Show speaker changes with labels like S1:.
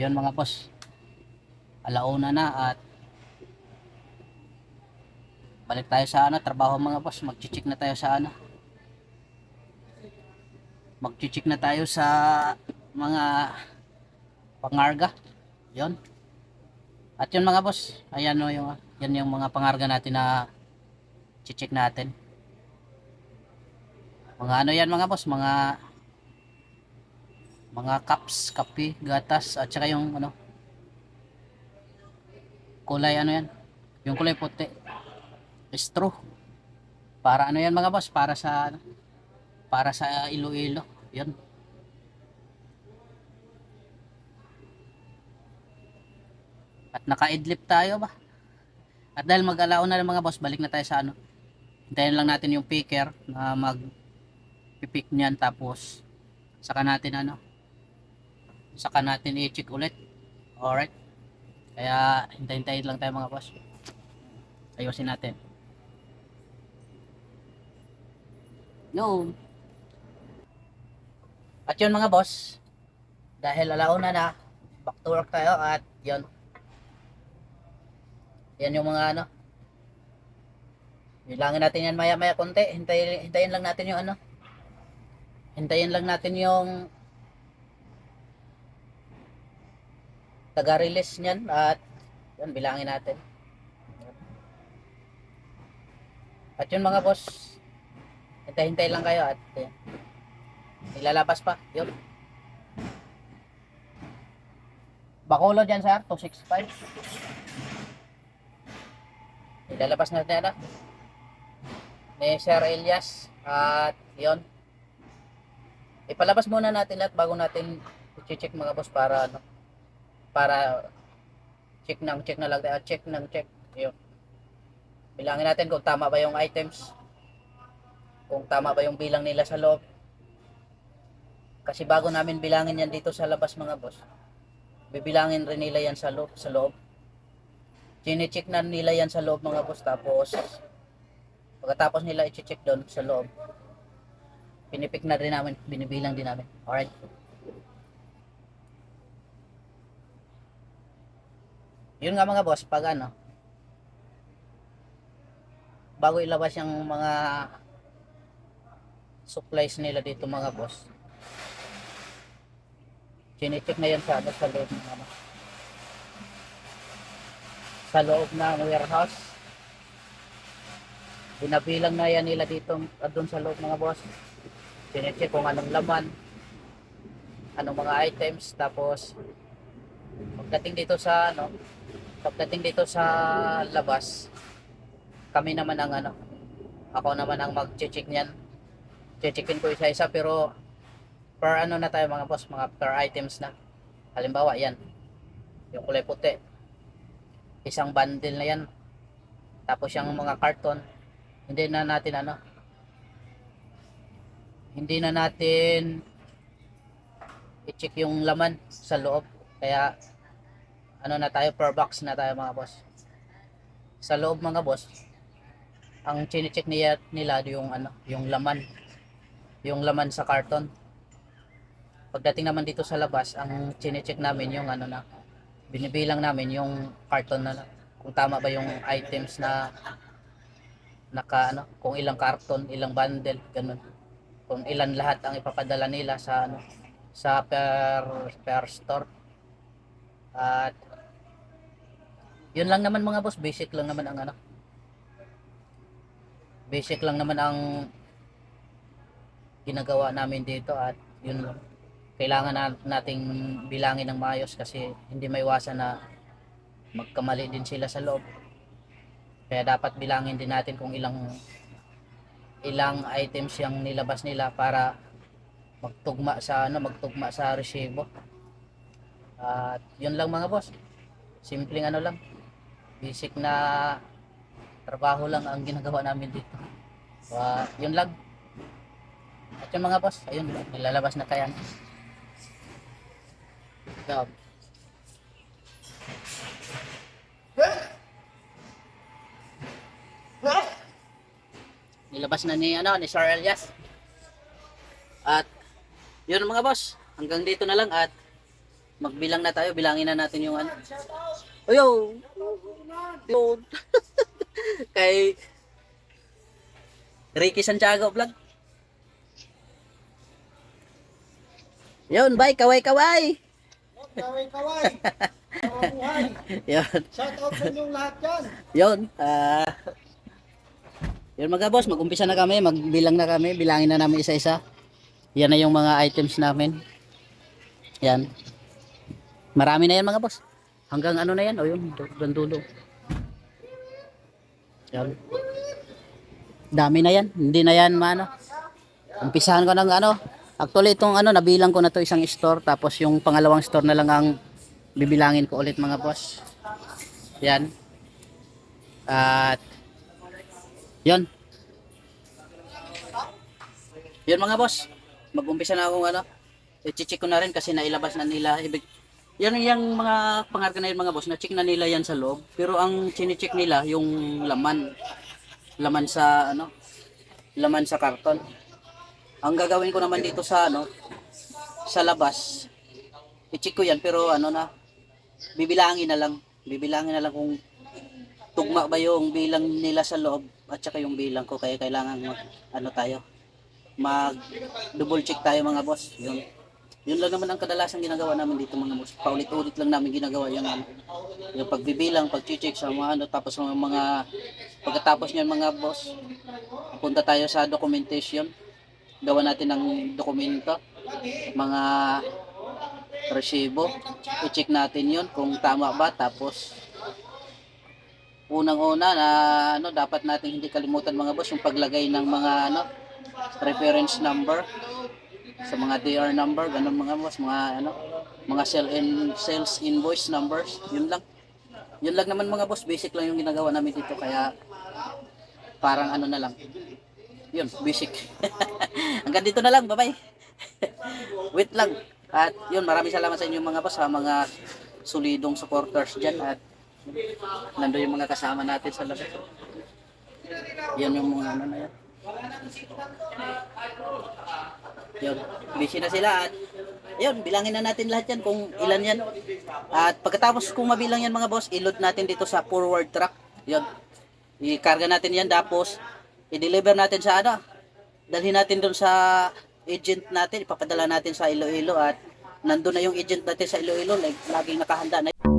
S1: Yun mga boss. Alauna na at balik tayo sa ano, trabaho mga boss. Magchichik na tayo sa ano. Magchichik na tayo sa mga pangarga. Yun. At yun mga boss, ayan o yung, yan yung mga pangarga natin na chichik natin. Mga ano yan mga boss, mga mga cups, kape, gatas at saka yung ano kulay ano yan? Yung kulay puti. Straw. Para ano yan mga boss? Para sa ano, para sa Iloilo. Yun. At naka-idlip tayo ba? At dahil mag-alao na mga boss balik na tayo sa ano? Hintayin lang natin yung picker na mag pipik niyan tapos saka natin ano saka natin i-check ulit. Alright. Kaya hintayin-hintayin lang tayo mga boss. Ayusin natin. Yun at yun mga boss. Dahil alauna na back to work tayo at yun. Yan yung mga ano. Bilangin natin yan maya maya konti. Hintayin, hintayin lang natin yung ano. Hintayin lang natin yung taga-release niyan at yun, bilangin natin. At yun mga boss, hintay-hintay lang kayo at yun, ilalabas pa. Yun. Bakulo dyan sir, 265. Ilalabas natin na. Ni Sir Elias at yun. Ipalabas muna natin lahat bago natin i-check mga boss para ano, para check ng check na lang tayo. Check ng check. Yun. Bilangin natin kung tama ba yung items. Kung tama ba yung bilang nila sa loob. Kasi bago namin bilangin yan dito sa labas mga boss. Bibilangin rin nila yan sa loob. Sa loob. Chine-check na nila yan sa loob mga boss. Tapos pagkatapos nila i-check doon sa loob. Pinipik na rin namin. Binibilang din namin. Alright. Yun nga mga boss, pag ano, bago ilabas yung mga supplies nila dito mga boss, chinecheck na yan sa, ano, sa loob ng ano, sa loob ng warehouse. Binabilang na yan nila dito, doon sa loob mga boss. Chinecheck kung anong laman, anong mga items, tapos pagdating dito sa ano, pagdating dito sa labas, kami naman ang ano, ako naman ang mag-check niyan. Checkin ko isa-isa pero per ano na tayo mga boss, mga per items na. Halimbawa, yan. Yung kulay puti. Isang bundle na yan. Tapos yung mga karton, hindi na natin ano, hindi na natin i-check yung laman sa loob. Kaya ano na tayo per box na tayo mga boss. Sa loob mga boss ang chine-check niya, nila yung ano yung laman. Yung laman sa karton pagdating naman dito sa labas ang chine-check namin yung ano na binibilang namin yung karton na kung tama ba yung items na naka ano kung ilang karton ilang bundle ganun. Kung ilan lahat ang ipapadala nila sa ano sa per per store. At yun lang naman mga boss, basic lang naman ang ano. Basic lang naman ang ginagawa namin dito at yun lang. Kailangan na, nating bilangin ng maayos kasi hindi maiwasan na magkamali din sila sa loob. Kaya dapat bilangin din natin kung ilang ilang items yung nilabas nila para magtugma sa ano, magtugma sa resibo. At yun lang mga boss. Simpleng ano lang. Basic na trabaho lang ang ginagawa namin dito. Uh, yun lang. At yung mga boss, ayun, nilalabas na kaya. Job. Nilabas na ni ano ni Sir Elias. At yun mga boss, hanggang dito na lang at magbilang na tayo, bilangin na natin yung ano. Ayo. Yun. Kay Ricky Santiago vlog. Yun, bye, kaway, kaway.
S2: Kaway, kaway. Kawabuhay.
S1: Yun,
S2: Shout out sa inyong lahat yan.
S1: yun. Ah, yun mga boss, mag-umpisa na kami, magbilang na kami, bilangin na namin isa-isa. Yan na yung mga items namin. Yan. Marami na yan mga boss. Hanggang ano na yan, o yun, hanggang. Yan. Dami na yan, hindi na yan maano. Umpisahan ko ng ano. Actually itong ano, nabilang ko na to isang store, tapos yung pangalawang store na lang ang bibilangin ko ulit mga boss. Yan. At yun. Yun mga boss. Mag-umpisa na akong ano. I-check ko na rin kasi nailabas na nila. Ibig, yan yung mga pangarga na yun mga boss. Na-check na nila yan sa loob. Pero ang chine-check nila yung laman. Laman sa ano. Laman sa karton. Ang gagawin ko naman dito sa ano. Sa labas. I-check ko yan pero ano na. Bibilangin na lang. Bibilangin na lang kung tugma ba yung bilang nila sa loob at saka yung bilang ko kaya kailangan mag, ano tayo mag double check tayo mga boss yun yun lang naman ang kadalasan ginagawa namin dito mga boss. Paulit-ulit lang namin ginagawa yung yung pagbibilang pag-check sa mga ano tapos mga, mga pagkatapos niyan mga boss punta tayo sa documentation. Gawa natin ng dokumento mga resibo. I-check natin yun kung tama ba tapos unang-una na ano dapat nating hindi kalimutan mga boss yung paglagay ng mga ano reference number sa mga DR number ganun mga boss mga ano mga sell in sales invoice numbers yun lang. Yun lang naman mga boss basic lang yung ginagawa namin dito kaya parang ano na lang. Yun basic. Hanggang dito na lang bye bye wait lang. At yun maraming salamat sa inyo mga boss sa mga solidong supporters dyan at nandun yung mga kasama natin sa labas. Yan yung mga ano na yan. Yun, busy na sila at yun, bilangin na natin lahat yan kung ilan yan. At pagkatapos kung mabilang yan mga boss, ilod natin dito sa forward truck. Yun, ikarga natin yan tapos i-deliver natin sa ano, dalhin natin doon sa agent natin, ipapadala natin sa Iloilo at nandun na yung agent natin sa Iloilo, like, laging nakahanda na